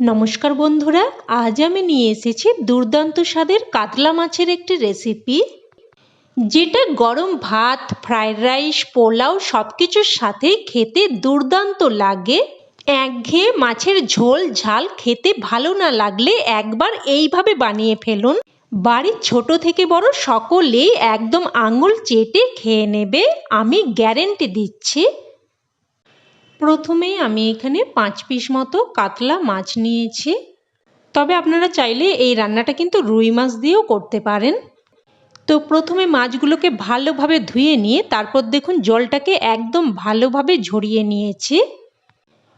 নমস্কার বন্ধুরা, আজ আমি নিয়ে এসেছি দুর্দান্ত স্বাদের কাতলা মাছের একটি রেসিপি যেটা গরম ভাত ফ্রায়েড রাইস পোলাও সব কিছুর সাথে খেতে দুর্দান্ত লাগে। একঘেয়ে মাছের ঝোল, ঝাল খেতে ভালো না লাগলে একবার এইভাবে বানিয়ে ফেলুন। বাড়ির ছোট থেকে বড় সকলেই একদম আঙুল চেটে খেয়ে নেবে, আমি গ্যারেন্টি দিচ্ছি। প্রথমেই আমি এখানে পাঁচ পিস মতো কাতলা মাছ নিয়েছি। তবে আপনারা চাইলে এই রান্নাটা কিন্তু রুই মাছ দিয়েও করতে পারেন। তো প্রথমে মাছগুলোকে ভালোভাবে ধুয়ে নিয়ে তারপর দেখুন জলটাকে একদম ভালোভাবে ঝরিয়ে নিয়েছি।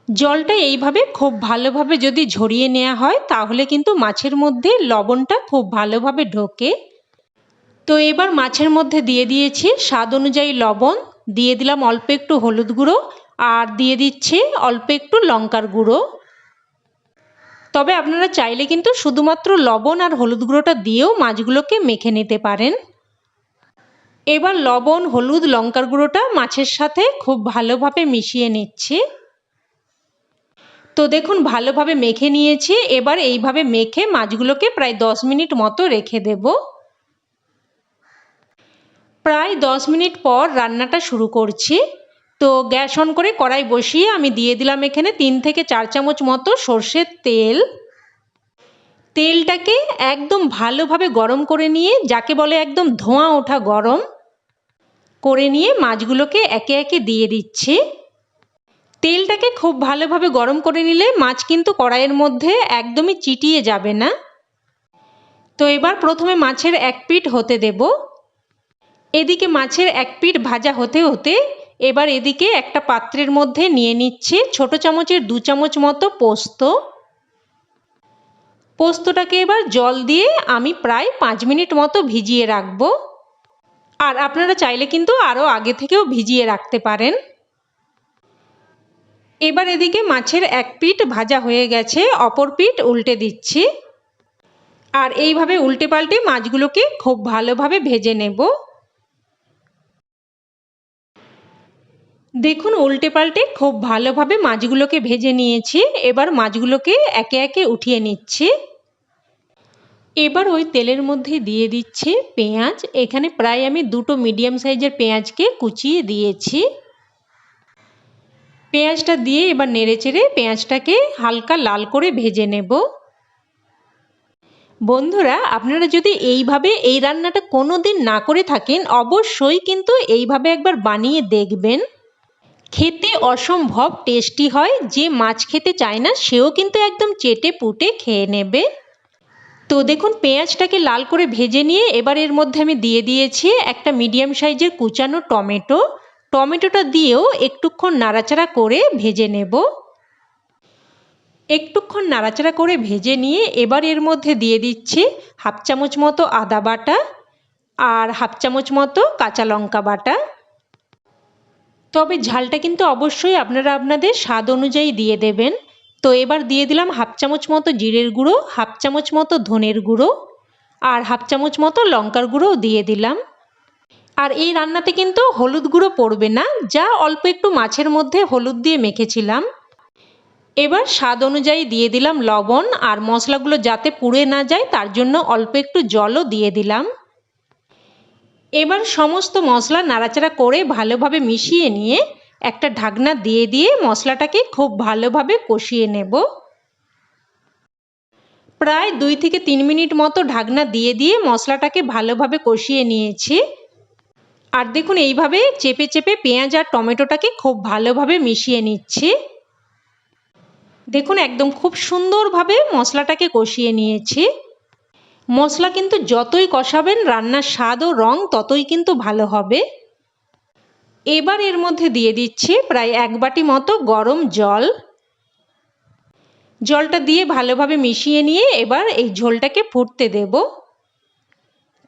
জলটা এইভাবে খুব ভালোভাবে যদি ঝরিয়ে নেওয়া হয় তাহলে কিন্তু মাছের মধ্যে লবণটা খুব ভালোভাবে ঢোকে। তো এবার মাছের মধ্যে দিয়ে দিয়েছি, স্বাদ অনুযায়ী লবণ। দিয়ে দিলাম অল্প একটু হলুদ গুঁড়ো। আর দিয়ে দিচ্ছি অল্প একটু লঙ্কার গুঁড়ো। তবে আপনারা চাইলে কিন্তু শুধুমাত্র লবণ আর হলুদ গুঁড়োটা দিয়েও মাছগুলোকে মেখে নিতে পারেন। এবার লবণ, হলুদ, লঙ্কার গুঁড়োটা মাছের সাথে খুব ভালোভাবে মিশিয়ে নিচ্ছি। তো দেখুন, ভালোভাবে মেখে নিয়েছি। এবার এইভাবে মেখে মাছগুলোকে প্রায় দশ মিনিট মতো রেখে দেব। প্রায় দশ মিনিট পর রান্নাটা শুরু করছি। তো গ্যাস অন করে কড়াই বসিয়ে আমি দিয়ে দিলাম এখানে তিন থেকে চার চামচ মতো সর্ষের তেল। তেলটাকে একদম ভালোভাবে গরম করে নিয়ে, যাকে বলে একদম ধোঁয়া ওঠা গরম, করে নিয়ে মাছগুলোকে একে একে দিয়ে দিচ্ছি। তেলটাকে খুব ভালোভাবে গরম করে নিলে মাছ কিন্তু কড়াইয়ের মধ্যে একদমই চিটিয়ে যাবে না। তো এবার প্রথমে মাছের এক পিঠ হতে দেব। এদিকে মাছের এক পিঠ ভাজা হতে হতে এবার এদিকে একটা পাত্রের মধ্যে নিয়ে নিচ্ছি ছোট চামচের দু চামচ মতো পোস্ত। পোস্তটাকে এবার জল দিয়ে আমি প্রায় পাঁচ মিনিট মতো ভিজিয়ে রাখব। আর আপনারা চাইলে কিন্তু আরও আগে থেকেও ভিজিয়ে রাখতে পারেন। এবার এদিকে মাছের এক পিঠ ভাজা হয়ে গেছে, অপর পিঠ উল্টে দিচ্ছি। আর এইভাবে উল্টে পাল্টে মাছগুলোকে খুব ভালোভাবে ভেজে নেব। দেখুন উল্টে পাল্টে খুব ভালোভাবে মাছগুলোকে ভেজে নিয়েছি। এবার মাছগুলোকে একে একে উঠিয়ে নিচ্ছি। এবার ওই তেলের মধ্যে দিয়ে দিচ্ছি পেঁয়াজ। এখানে প্রায় আমি দুটো মিডিয়াম সাইজের পেঁয়াজকে কুচিয়ে দিয়েছি। পেঁয়াজটা দিয়ে এবার নেড়ে চেড়ে পেঁয়াজটাকে হালকা লাল করে ভেজে নেব। বন্ধুরা, আপনারা যদি এইভাবে এই রান্নাটা কোনো দিন না করে থাকেন, অবশ্যই কিন্তু এইভাবে একবার বানিয়ে দেখবেন। খেতে অসম্ভব টেস্টি হয়, যে মাছ খেতে চায় না, সেও কিন্তু একদম চেটে পুটে খেয়ে নেবে। তো দেখুন, পেঁয়াজটাকে লাল করে ভেজে নিয়ে এবার এর মধ্যে আমি দিয়ে দিয়েছি একটা মিডিয়াম সাইজের কুচানো টমেটো। টমেটোটা দিয়েও একটুক্ষণ নাড়াচাড়া করে ভেজে নেব। একটুক্ষণ নাড়াচাড়া করে ভেজে নিয়ে এবার এর মধ্যে দিয়ে দিচ্ছি হাফ চামচ মতো আদা বাটা আর হাফ চামচ মতো কাঁচা লঙ্কা বাটা। তবে ঝালটা কিন্তু অবশ্যই আপনারা আপনাদের স্বাদ অনুযায়ী দিয়ে দেবেন। তো এবার দিয়ে দিলাম হাফ চামচ মতো জিরের গুঁড়ো, হাফ চামচ মতো ধনের গুঁড়ো আর হাফ চামচ মতো লঙ্কার গুঁড়োও দিয়ে দিলাম। আর এই রান্নাতে কিন্তু হলুদ গুঁড়ো পড়বে না, যা অল্প একটু মাছের মধ্যে হলুদ দিয়ে মেখেছিলাম। এবার স্বাদ অনুযায়ী দিয়ে দিলাম লবণ আর মশলাগুলো যাতে পুড়ে না যায়, তার জন্য অল্প একটু জলও দিয়ে দিলাম। এবার সমস্ত মশলা নাড়াচাড়া করে ভালোভাবে মিশিয়ে নিয়ে একটা ঢাকনা দিয়ে দিয়ে মশলাটাকে খুব ভালোভাবে কষিয়ে নেব। প্রায় দুই থেকে তিন মিনিট মতো ঢাকনা দিয়ে দিয়ে মশলাটাকে ভালোভাবে কষিয়ে নিয়েছি। আর দেখুন, এইভাবে চেপে চেপে পেঁয়াজ আর টমেটোটাকে খুব ভালোভাবে মিশিয়ে নিচ্ছি। দেখুন, একদম খুব সুন্দরভাবে মশলাটাকে কষিয়ে নিয়েছি। মশলা কিন্তু যতই কষাবেন, রান্নার স্বাদ ও রং ততই কিন্তু ভালো হবে। এবার এর মধ্যে দিয়ে দিচ্ছি প্রায় এক বাটি মতো গরম জল। জলটা দিয়ে ভালোভাবে মিশিয়ে নিয়ে এবার এই ঝোলটাকে ফুটতে দেব।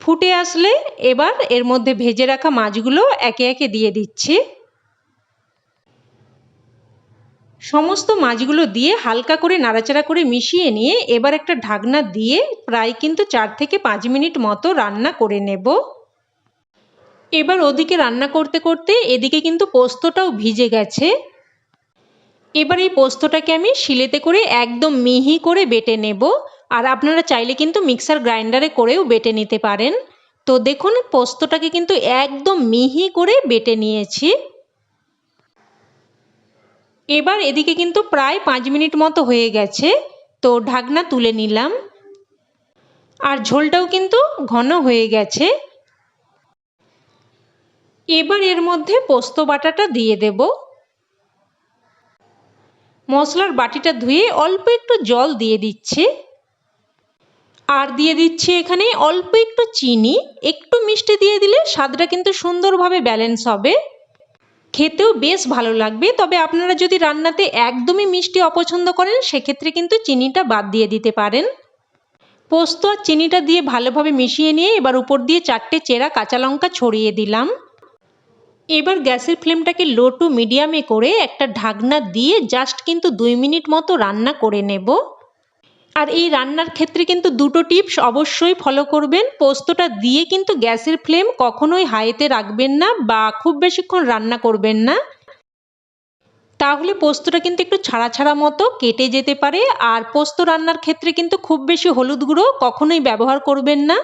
ফুটে আসলে এবার এর মধ্যে ভেজে রাখা মাছগুলো একে একে দিয়ে দিচ্ছি। সমস্ত মাছগুলো দিয়ে হালকা করে নাড়াচাড়া করে মিশিয়ে নিয়ে এবার একটা ঢাকনা দিয়ে প্রায় কিন্তু চার থেকে পাঁচ মিনিট মতো রান্না করে নেব। এবার ওদিকে রান্না করতে করতে এদিকে কিন্তু পোস্তটাও ভিজে গেছে। এবার এই পোস্তটাকে আমি শিলেতে করে একদম মিহি করে বেটে নেব। আর আপনারা চাইলে কিন্তু মিক্সার গ্রাইন্ডারে করেও বেটে নিতে পারেন। তো দেখুন, পোস্তটাকে কিন্তু একদম মিহি করে বেটে নিয়েছি। এবার এদিকে কিন্তু প্রায় পাঁচ মিনিট মতো হয়ে গেছে, তো ঢাকনা তুলে নিলাম। আর ঝোলটাও কিন্তু ঘন হয়ে গেছে। এবার এর মধ্যে পোস্ত বাটাটা দিয়ে দেব। মশলার বাটিটা ধুয়ে অল্প একটু জল দিয়ে দিচ্ছে। আর দিয়ে দিচ্ছি এখানে অল্প একটু চিনি, একটু মিষ্টি দিয়ে দিলে স্বাদটা কিন্তু সুন্দরভাবে ব্যালেন্স হবে। খেতেও বেশ ভালো লাগবে। তবে আপনারা যদি রান্নাতে একদমই মিষ্টি অপছন্দ করেন, সেক্ষেত্রে কিন্তু চিনিটা বাদ দিয়ে দিতে পারেন। পোস্ত আর চিনিটা দিয়ে ভালোভাবে মিশিয়ে নিয়ে এবার উপর দিয়ে চারটে চেরা কাঁচা লঙ্কা ছড়িয়ে দিলাম। এবার গ্যাসের ফ্লেমটাকে লো টু মিডিয়ামে করে একটা ঢাকনা দিয়ে জাস্ট কিন্তু দুই মিনিট মতো রান্না করে নেব। আর এই রান্নার ক্ষেত্রে কিন্তু দুটো টিপস অবশ্যই ফলো করবেন। পোস্তটা দিয়ে কিন্তু গ্যাসের ফ্লেম কখনোই হাইতে রাখবেন না বা খুব বেশিক্ষণ রান্না করবেন না। তাহলে পোস্তটা কিন্তু একটু ছাড়া ছাড়া মতো কেটে যেতে পারে। আর পোস্ত রান্নার ক্ষেত্রে কিন্তু খুব বেশি হলুদ গুঁড়ো কখনোই ব্যবহার করবেন না।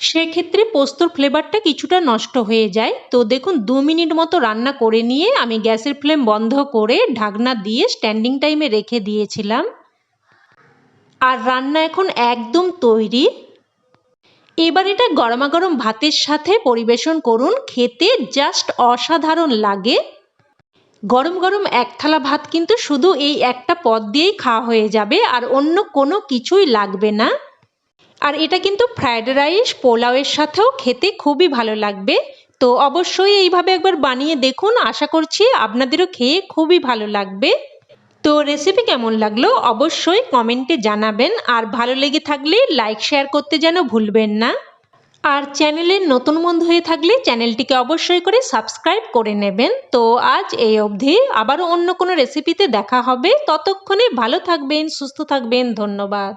সেক্ষেত্রে পোস্তর ফ্লেভারটা কিছুটা নষ্ট হয়ে যায়। তো দেখুন, দু মিনিট মতো রান্না করে নিয়ে আমি গ্যাসের ফ্লেম বন্ধ করে ঢাকনা দিয়ে স্ট্যান্ডিং টাইমে রেখে দিয়েছিলাম। আর রান্না এখন একদম তৈরি। এবার এটা গরমাগরম ভাতের সাথে পরিবেশন করুন। খেতে জাস্ট অসাধারণ লাগে। গরম গরম এক থালা ভাত কিন্তু শুধু এই একটা পদ দিয়েই খাওয়া হয়ে যাবে আর অন্য কোনো কিছুই লাগবে না। আর এটা কিন্তু ফ্রায়েড রাইস পোলাওয়ের সাথেও খেতে খুবই ভালো লাগবে। তো অবশ্যই এইভাবে একবার বানিয়ে দেখুন। আশা করছি আপনাদেরও খেয়ে খুবই ভালো লাগবে। তো রেসিপি কেমন লাগল? অবশ্যই কমেন্টে জানাবেন। আর ভালো লেগে থাকলে লাইক শেয়ার করতে যেন ভুলবেন না। আর চ্যানেলের নতুন বন্ধু হয়ে থাকলে চ্যানেলটিকে অবশ্যই করে সাবস্ক্রাইব করে নেবেন। তো আজ এই অবধি। আবারও অন্য কোনো রেসিপিতে দেখা হবে। ততক্ষণে ভালো থাকবেন, সুস্থ থাকবেন। ধন্যবাদ।